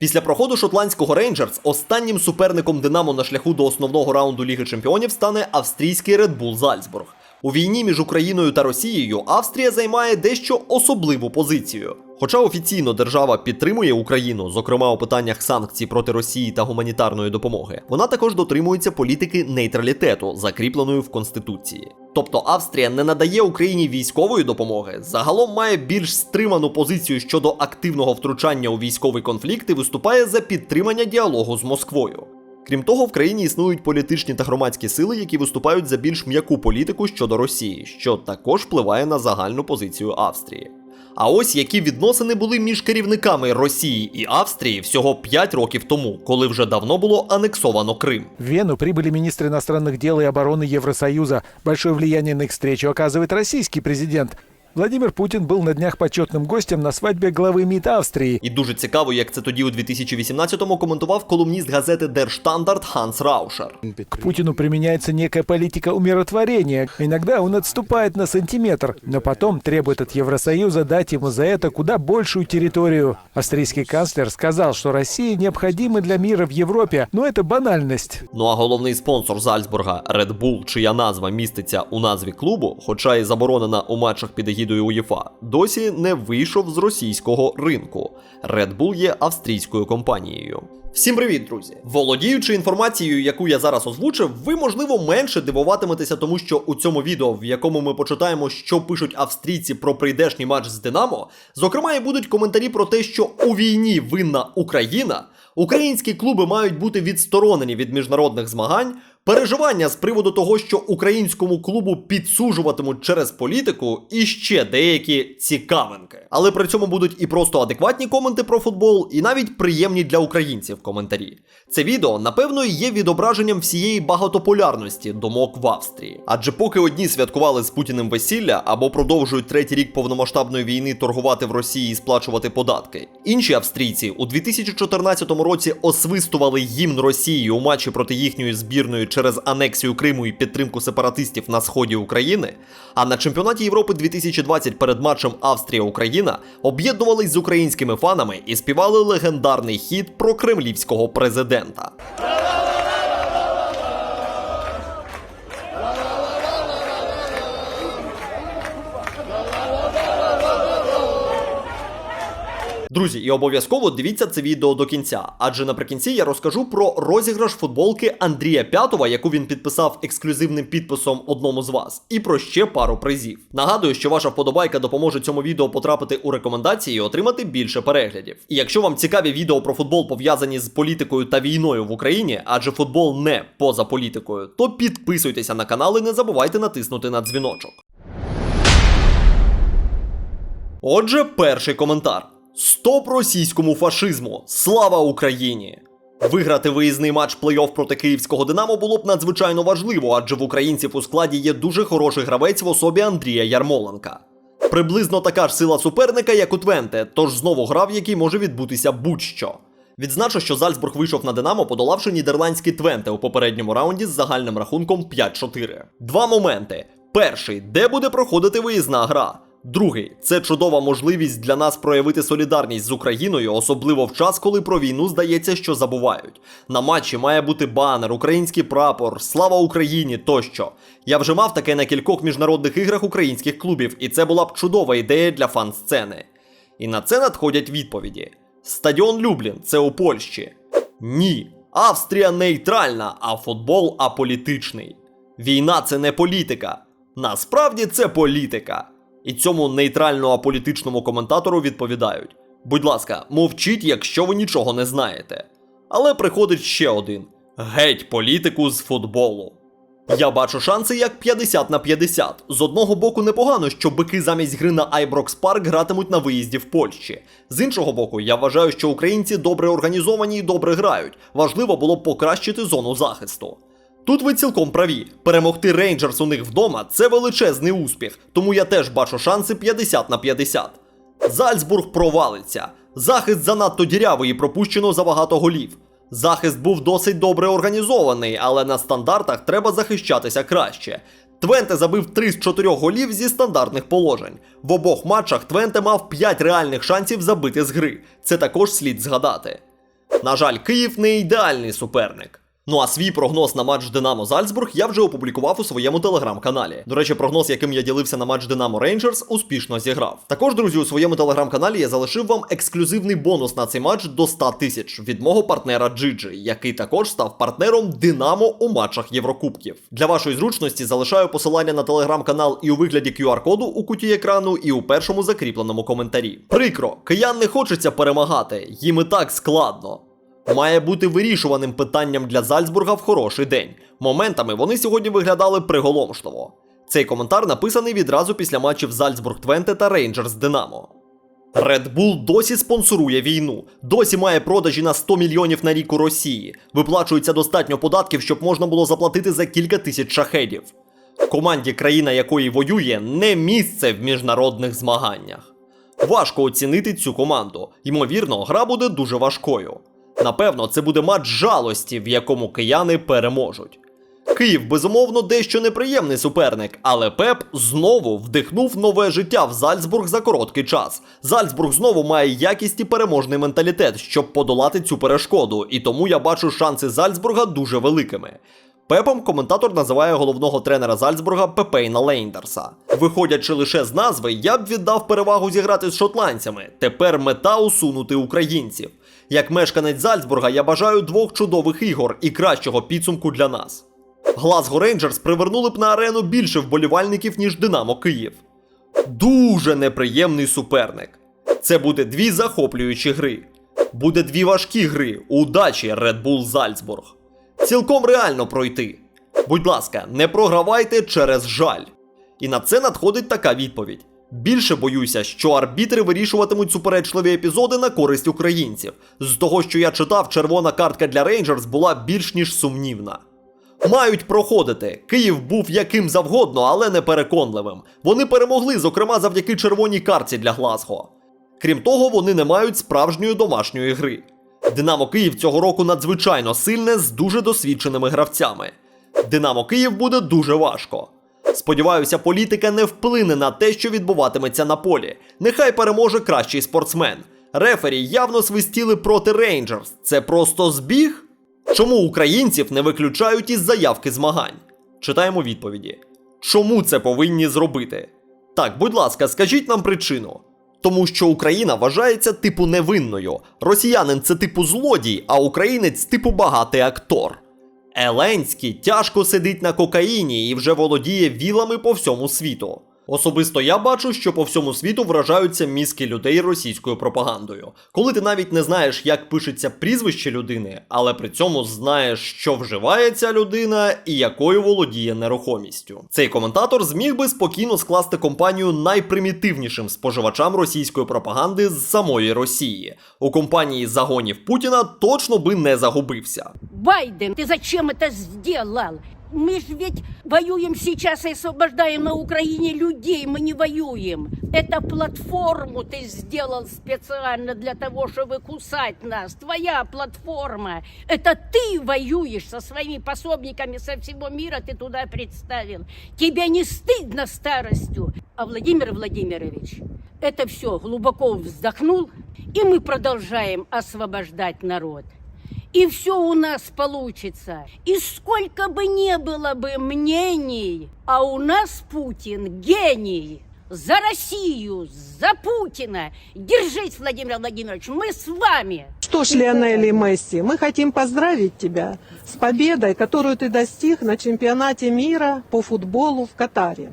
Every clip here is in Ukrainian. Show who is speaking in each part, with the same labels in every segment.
Speaker 1: Після проходу шотландського Рейнджерс останнім суперником Динамо на шляху до основного раунду Ліги Чемпіонів стане австрійський Bull Зальцбург. У війні між Україною та Росією Австрія займає дещо особливу позицію. Хоча офіційно держава підтримує Україну, зокрема у питаннях санкцій проти Росії та гуманітарної допомоги, вона також дотримується політики нейтралітету, закріпленої в Конституції. Тобто Австрія не надає Україні військової допомоги, загалом має більш стриману позицію щодо активного втручання у військовий конфлікт і виступає за підтримання діалогу з Москвою. Крім того, в країні існують політичні та громадські сили, які виступають за більш м'яку політику щодо Росії, що також впливає на загальну позицію Австрії. А ось які відносини були між керівниками Росії і Австрії всього 5 років тому, коли вже давно було анексовано Крим.
Speaker 2: В Вену прибыли министры иностранных дел и обороны Евросоюза. Большое влияние на их встречу оказывает российский президент. Владимир Путин был на днях почетным гостем на свадьбе главы МИД Австрии.
Speaker 1: І дуже цікаво, як це тоді у 2018-му коментував колумніст газети Der Standard Ханс Раушер.
Speaker 2: К Путину применяется некая политика умиротворения. Иногда он отступает на сантиметр, но потом требует от Евросоюза дать ему за это куда большую территорию. Австрийский канцлер сказал, что России необходима для мира в Европе, но это банальность.
Speaker 1: Ну а головний спонсор Зальцбурга Red Bull, чия назва міститься у назві клубу, хоча й заборонена у матчах під егідою УЄФА, досі не вийшов з російського ринку. Red Bull є австрійською компанією. Всім привіт, друзі! Володіючи інформацією, яку я зараз озвучив, ви можливо менше дивуватиметеся, тому що у цьому відео, в якому ми почитаємо, що пишуть австрійці про прийдешній матч з Динамо, зокрема і будуть коментарі про те, що у війні винна Україна, українські клуби мають бути відсторонені від міжнародних змагань. Переживання з приводу того, що українському клубу підсужуватимуть через політику, і ще деякі цікавинки. Але при цьому будуть і просто адекватні коменти про футбол, і навіть приємні для українців коментарі. Це відео, напевно, є відображенням всієї багатополярності думок в Австрії. Адже поки одні святкували з Путіним весілля або продовжують третій рік повномасштабної війни торгувати в Росії і сплачувати податки, інші австрійці у 2014 році освистували гімн Росії у матчі проти їхньої збірної через анексію Криму і підтримку сепаратистів на сході України. А на чемпіонаті Європи 2020 перед матчем Австрія-Україна об'єднувались з українськими фанами і співали легендарний хіт про кремлівського президента. Друзі, і обов'язково дивіться це відео до кінця, адже наприкінці я розкажу про розіграш футболки Андрія П'ятова, яку він підписав ексклюзивним підписом одному з вас, і про ще пару призів. Нагадую, що ваша вподобайка допоможе цьому відео потрапити у рекомендації і отримати більше переглядів. І якщо вам цікаві відео про футбол пов'язані з політикою та війною в Україні, адже футбол не поза політикою, то підписуйтеся на канал і не забувайте натиснути на дзвіночок. Отже, перший коментар. Стоп російському фашизму! Слава Україні! Виграти виїзний матч плей-офф проти київського Динамо було б надзвичайно важливо, адже в українців у складі є дуже хороший гравець в особі Андрія Ярмоленка. Приблизно така ж сила суперника, як у Твенте, тож знову гра, в якій може відбутися будь-що. Відзначу, що Зальцбург вийшов на Динамо, подолавши нідерландський Твенте у попередньому раунді з загальним рахунком 5-4. Два моменти. Перший, де буде проходити виїзна гра. Другий це чудова можливість для нас проявити солідарність з Україною, особливо в час, коли про війну здається, що забувають. На матчі має бути банер, український прапор, слава Україні тощо. Я вже мав таке на кількох міжнародних іграх українських клубів, і це була б чудова ідея для фан-сцени. І на це надходять відповіді: Стадіон Люблін це у Польщі. Ні. Австрія нейтральна, а футбол аполітичний. Війна це не політика. Насправді це політика. І цьому нейтрально-аполітичному коментатору відповідають: будь ласка, мовчіть, якщо ви нічого не знаєте. Але приходить ще один: геть політику з футболу. Я бачу шанси як 50 на 50. З одного боку, непогано, що бики замість гри на Айброкс Парк гратимуть на виїзді в Польщі. З іншого боку, я вважаю, що українці добре організовані і добре грають. Важливо було б покращити зону захисту. Тут ви цілком праві. Перемогти Рейнджерс у них вдома це величезний успіх, тому я теж бачу шанси 50 на 50. Зальцбург провалиться. Захист занадто дірявий і пропущено забагато голів. Захист був досить добре організований, але на стандартах треба захищатися краще. Твенте забив 3 з 4 голів зі стандартних положень. В обох матчах Твенте мав 5 реальних шансів забити з гри. Це також слід згадати. На жаль, Київ не ідеальний суперник. Ну а свій прогноз на матч Динамо Зальцбург я вже опублікував у своєму телеграм-каналі. До речі, прогноз, яким я ділився на матч Динамо Рейнджерс, успішно зіграв. Також, друзі, у своєму телеграм-каналі я залишив вам ексклюзивний бонус на цей матч до 100 тисяч від мого партнера Джиджи, який також став партнером Динамо у матчах Єврокубків. Для вашої зручності залишаю посилання на телеграм-канал і у вигляді QR-коду у куті екрану, і у першому закріпленому коментарі. Прикро, киян не хочеться перемагати, їм і так складно має бути вирішуваним питанням для Зальцбурга в хороший день. Моментами вони сьогодні виглядали приголомшливо. Цей коментар написаний відразу після матчів Зальцбург Твенте та Рейнджерс Динамо. Red Bull досі спонсорує війну, досі має продажі на 100 мільйонів на рік у Росії. Виплачується достатньо податків, щоб можна було заплатити за кілька тисяч шахедів. Команді, країна якої воює, не місце в міжнародних змаганнях. Важко оцінити цю команду. Ймовірно, гра буде дуже важкою. Напевно, це буде матч жалості, в якому кияни переможуть. Київ, безумовно, дещо неприємний суперник, але Пеп знову вдихнув нове життя в Зальцбург за короткий час. Зальцбург знову має якість і переможний менталітет, щоб подолати цю перешкоду, і тому я бачу шанси Зальцбурга дуже великими. Пепом коментатор називає головного тренера Зальцбурга Пепейна Лейндерса. Виходячи лише з назви, я б віддав перевагу зіграти з шотландцями. Тепер мета усунути українців. Як мешканець Зальцбурга, я бажаю двох чудових ігор і кращого підсумку для нас. Глазго Рейнджерс привернули б на арену більше вболівальників, ніж Динамо Київ. Дуже неприємний суперник. Це буде дві захоплюючі гри. Буде дві важкі гри. Удачі Red Bull Зальцбург. Цілком реально пройти. Будь ласка, не програвайте через жаль. І на це надходить така відповідь. Більше боюся, що арбітри вирішуватимуть суперечливі епізоди на користь українців. З того, що я читав, червона картка для Рейнджерс була більш ніж сумнівна. Мають проходити. Київ був яким завгодно, але не переконливим. Вони перемогли, зокрема, завдяки червоній картці для Глазго. Крім того, вони не мають справжньої домашньої гри. Динамо Київ цього року надзвичайно сильне з дуже досвідченими гравцями. Динамо Київ буде дуже важко. Сподіваюся, політика не вплине на те, що відбуватиметься на полі. Нехай переможе кращий спортсмен. Рефері явно свистіли проти Рейнджерс. Це просто збіг? Чому українців не виключають із заявки змагань? Читаємо відповіді. Чому це повинні зробити? Так, будь ласка, скажіть нам причину. Тому що Україна вважається типу невинною. Росіянин це типу злодій, а українець типу багатий актор. Еленський тяжко сидить на кокаїні і вже володіє вілами по всьому світу. Особисто я бачу, що по всьому світу вражаються мізки людей російською пропагандою. Коли ти навіть не знаєш, як пишеться прізвище людини, але при цьому знаєш, що вживає ця людина і якою володіє нерухомістю. Цей коментатор зміг би спокійно скласти компанію найпримітивнішим споживачам російської пропаганди з самої Росії. У компанії загонів Путіна точно би не загубився.
Speaker 3: Байден, ты зачем это сделал? Мы же ведь воюем сейчас и освобождаем на Украине людей, мы не воюем. Это платформу ты сделал специально для того, чтобы кусать нас. Твоя платформа. Это ты воюешь со своими пособниками со всего мира, ты туда представил. Тебе не стыдно старостью. А Владимир Владимирович, это все глубоко вздохнул, и мы продолжаем освобождать народ и все у нас получится. И сколько бы не было бы мнений, а у нас Путин гений. За Россию, за Путина. Держись, Владимир Владимирович, мы с вами.
Speaker 4: Что ж, Лионель и Месси, мы хотим поздравить тебя с победой, которую ты достиг на чемпионате мира по футболу в Катаре.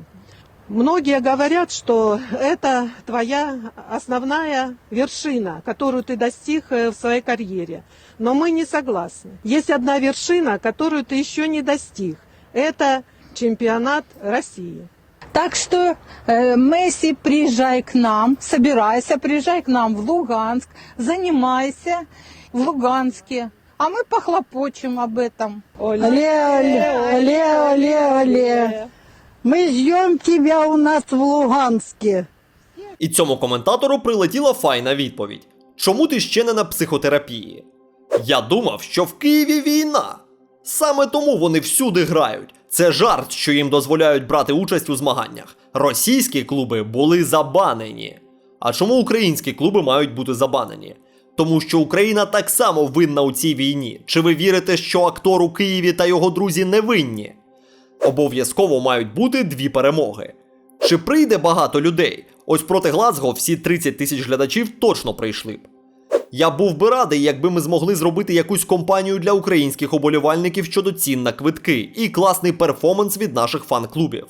Speaker 4: Многие говорят, что это твоя основная вершина, которую ты достиг э, в своей карьере. Но мы не согласны. Есть одна вершина, которую ты еще не достиг. Это чемпионат России.
Speaker 5: Так что, э, Месси, приезжай к нам, собирайся, приезжай к нам в Луганск, занимайся в Луганске. А мы похлопочем об этом.
Speaker 4: Оле,
Speaker 5: Оле, оле, оле, оле. Мы ждем тебя у нас в Луганске.
Speaker 1: І цьому коментатору прилетіла файна відповідь: Чому ти ще не на психотерапії? Я думав, що в Києві війна. Саме тому вони всюди грають. Це жарт, що їм дозволяють брати участь у змаганнях. Російські клуби були забанені. А чому українські клуби мають бути забанені? Тому що Україна так само винна у цій війні. Чи ви вірите, що актор у Києві та його друзі не винні? Обов'язково мають бути дві перемоги. Чи прийде багато людей? Ось проти Глазго всі 30 тисяч глядачів точно прийшли б. Я був би радий, якби ми змогли зробити якусь компанію для українських оболівальників щодо цін на квитки і класний перформанс від наших фан-клубів.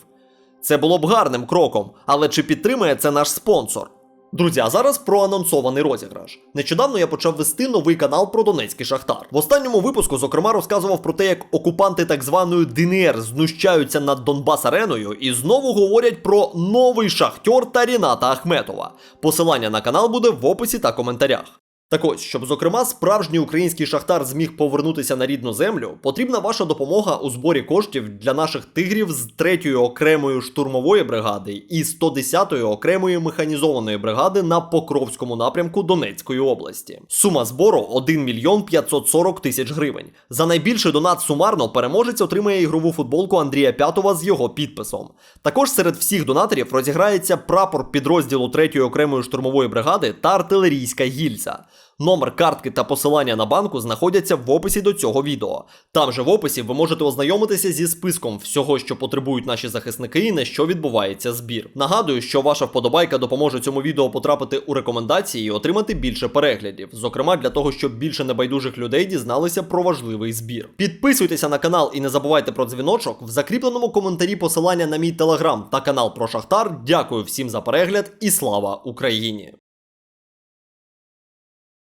Speaker 1: Це було б гарним кроком, але чи підтримує це наш спонсор? Друзі, а зараз про анонсований розіграш. Нещодавно я почав вести новий канал про Донецький Шахтар. В останньому випуску, зокрема, розказував про те, як окупанти так званої ДНР знущаються над Донбас Ареною і знову говорять про новий шахтер та Ріната Ахметова. Посилання на канал буде в описі та коментарях. Так ось, щоб зокрема справжній український шахтар зміг повернутися на рідну землю, потрібна ваша допомога у зборі коштів для наших тигрів з 3-ї окремої штурмової бригади і 110-ї окремої механізованої бригади на Покровському напрямку Донецької області. Сума збору 1 мільйон 540 тисяч гривень. За найбільший донат сумарно переможець отримає ігрову футболку Андрія П'ятова з його підписом. Також серед всіх донаторів розіграється прапор підрозділу 3-ї окремої штурмової бригади та артилерійська гільза. Номер картки та посилання на банку знаходяться в описі до цього відео. Там же в описі ви можете ознайомитися зі списком всього, що потребують наші захисники і на що відбувається збір. Нагадую, що ваша вподобайка допоможе цьому відео потрапити у рекомендації і отримати більше переглядів, зокрема для того, щоб більше небайдужих людей дізналися про важливий збір. Підписуйтеся на канал і не забувайте про дзвіночок. В закріпленому коментарі посилання на мій телеграм та канал про Шахтар. Дякую всім за перегляд і слава Україні!